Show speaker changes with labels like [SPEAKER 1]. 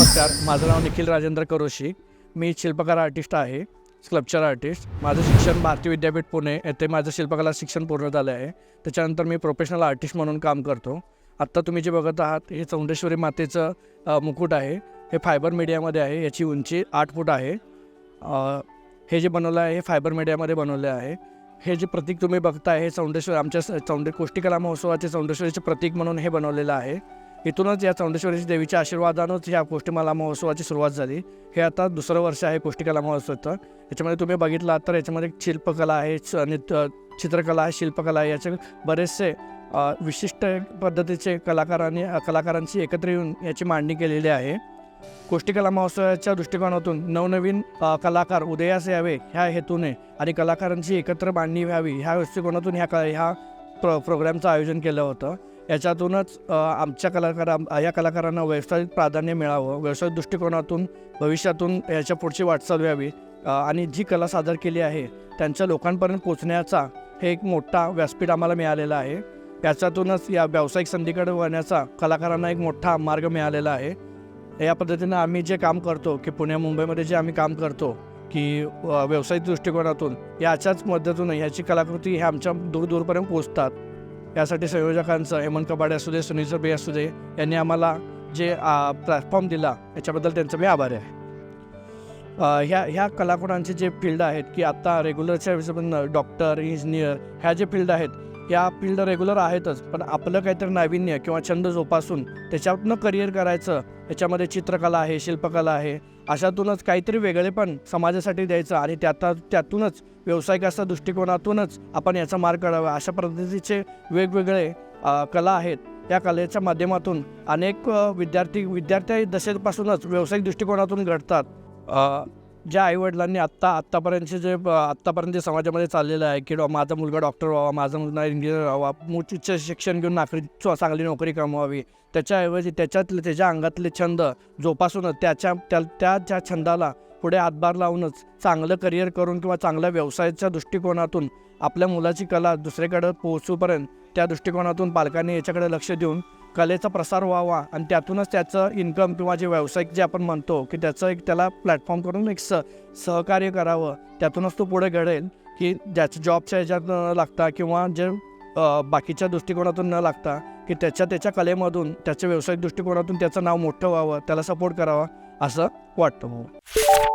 [SPEAKER 1] नमस्कार माझं नाव निखिल राजेंद्र करोशी. मी शिल्पकार आर्टिस्ट आहे स्कल्पचर आर्टिस्ट. माझं शिक्षण भारतीय विद्यापीठ पुणे येथे माझं शिल्पकला शिक्षण पूर्ण झालं आहे. त्याच्यानंतर मी प्रोफेशनल आर्टिस्ट म्हणून काम करतो. आत्ता तुम्ही जे बघत आहात हे चौंडेश्वरी मातेचं मुकुट आहे. हे फायबर मीडियामध्ये आहे याची उंची आठ फूट आहे. हे जे बनवलं आहे हे फायबर मीडियामध्ये बनवले आहे. हे जे प्रतीक तुम्ही बघताय हे चौंडेश्वर आमच्या चौंडे चौंडे कोष्टीकला महोत्सवाचे चौंडेश्वरीचे प्रतीक म्हणून हे बनवलेलं आहे. इथूनच या चौंडेश्वरी देवीच्या आशीर्वादानंच ह्या कोष्टीमाला महोत्सवाची सुरुवात झाली. हे आता दुसरं वर्ष आहे कोष्टिकला महोत्सवचं याच्यामध्ये तुम्ही बघितला तर याच्यामध्ये शिल्पकला आहे च- चित्रकला आहे शिल्पकला आहे. याचे बरेचसे विशिष्ट पद्धतीचे कलाकारांनी कलाकारांची एकत्र येऊन याची मांडणी केलेली आहे. कोष्टीकला महोत्सवाच्या दृष्टिकोनातून नवनवीन कलाकार उदयास यावे ह्या हेतूने आणि कलाकारांची एकत्र मांडणी व्हावी ह्या दृष्टिकोनातून ह्या क ह्या प्रो प्रोग्रॅमचं आयोजन केलं होतं. याच्यातूनच आमच्या कलाकारा या कलाकारांना व्यावसायिक प्राधान्य मिळावं. व्यावसायिक दृष्टिकोनातून भविष्यातून याच्या पुढची वाटचाल व्हावी. आणि जी कला सादर केली आहे त्यांच्या लोकांपर्यंत पोचण्याचा हे एक मोठा व्यासपीठ आम्हाला मिळालेला आहे. त्याच्यातूनच या व्यावसायिक संधीकडे वळण्याचा कलाकारांना एक मोठा मार्ग मिळालेला आहे. या पद्धतीनं आम्ही जे काम करतो की पुणे मुंबईमध्ये जे आम्ही काम करतो की व्यावसायिक दृष्टिकोनातून याच्याच मदतीतून ह्याची कलाकृती हे आमच्या दूरदूरपर्यंत पोचतात यासाठी संयोजकांचं हेमंत कबाडे असू दे सुनील सरबे असू दे यांनी आम्हाला जे प्लॅटफॉर्म दिला याच्याबद्दल त्यांचं मी आभारी आहे. ह्या ह्या कलाकुणांचे जे फील्ड आहेत की आत्ता रेग्युलरच्या डॉक्टर इंजिनियर ह्या जे फील्ड आहेत या फील्ड रेग्युलर आहेतच पण आपलं काहीतरी नाविन्य किंवा छंद जोपासून त्याच्यातनं करिअर करायचं याच्यामध्ये चित्रकला आहे शिल्पकला आहे अशातूनच काहीतरी वेगळेपण समाजासाठी द्यायचं आणि त्यात त्यातूनच व्यावसायिकाच्या दृष्टिकोनातूनच आपण याचा मार्ग काढावा अशा पद्धतीचे वेगवेगळे कला आहेत. या कलेच्या माध्यमातून अनेक विद्यार्थी विद्यार्थी दशेपासूनच व्यावसायिक दृष्टिकोनातून घडतात. ज्या आईवडिलांनी आत्ता आत्तापर्यंतचे जे आत्तापर्यंत जे समाजामध्ये चाललेलं आहे की माझा मुलगा डॉक्टर व्हावा माझा मुलगा इंजिनियर व्हावा उच्च उच्च शिक्षण घेऊन नाकरी चांगली नोकरी कमवावी त्याच्याऐवजी त्याच्यातले त्याच्या अंगातले छंद जोपासूनच त्याच्या त्या त्या ज्या छंदाला पुढे हातभार लावूनच चांगलं करिअर करून किंवा चांगल्या व्यवसायाच्या दृष्टिकोनातून आपल्या मुलाची कला दुसरीकडे पोहोचूपर्यंत त्या दृष्टिकोनातून पालकांनी याच्याकडे लक्ष देऊन कलेचा प्रसार व्हावा आणि त्यातूनच त्याचं इन्कम किंवा जे व्यावसायिक जे आपण म्हणतो की त्याचं एक त्याला प्लॅटफॉर्म करून एक स सहकार्य करावं. त्यातूनच तो पुढे घडेल की ज्याच्या जॉबच्या ह्याच्यात न लागता किंवा जे बाकीच्या दृष्टिकोनातून न लागता की त्याच्या त्याच्या कलेमधून त्याच्या व्यावसायिक दृष्टिकोनातून त्याचं नाव मोठं व्हावं त्याला सपोर्ट करावा असं वाटतं मला